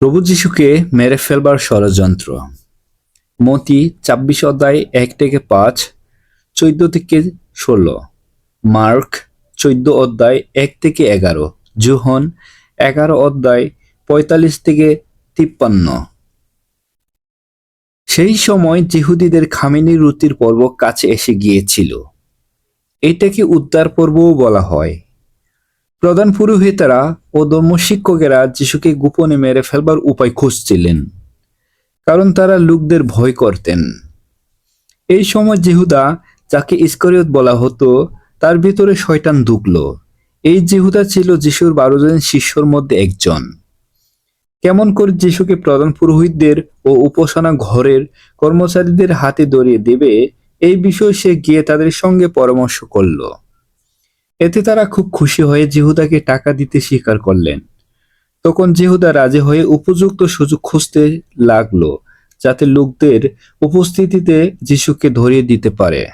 প্রভু যিশুকে মেরে ফেলবার ষড়যন্ত্র। মতি ছাব্বিশ অধ্যায় এক থেকে পাঁচ, চোদ্দ থেকে ষোলো, মার্ক চোদ্দ অধ্যায় এক থেকে এগারো, জুহন এগারো অধ্যায় পঁয়তাল্লিশ থেকে তিপ্পান্ন। সেই সময় জিহুদিদের খামিনি রুতির পর্ব কাছে এসে গিয়েছিল। এটাকে উদ্ধার পর্বও বলা হয়। প্রধান পুরোহিতেরা ও ধর্মশিক্ষকেরা যিশুকে গোপনে মেরে ফেলবার উপায় খুঁজছিলেন, কারণ তারা লোকদের ভয় করতেন। এই সময় যেহুদা, যাকে ইস্করিয়ত বলা হতো, তার ভিতরে শয়তান ঢুকল। এই যেহুদা ছিল যিশুর বারো জন শিষ্যর মধ্যে একজন। কেমন করে যিশুকে প্রধান পুরোহিতদের ও উপাসনা ঘরের কর্মচারীদের হাতে ধরিয়ে দেবে, এই বিষয়ে সে গিয়ে তাদের সঙ্গে পরামর্শ করল। এতে তারা খুব খুশি হয়ে জিহুদাকে টাকা দিতে স্বীকার করলেন। তখন জিহুদা রাজি হয়ে উপযুক্ত সুযোগ খুঁজতে লাগল, যাতে লোকদের উপস্থিতিতে যিশুকে ধরিয়ে দিতে পারে।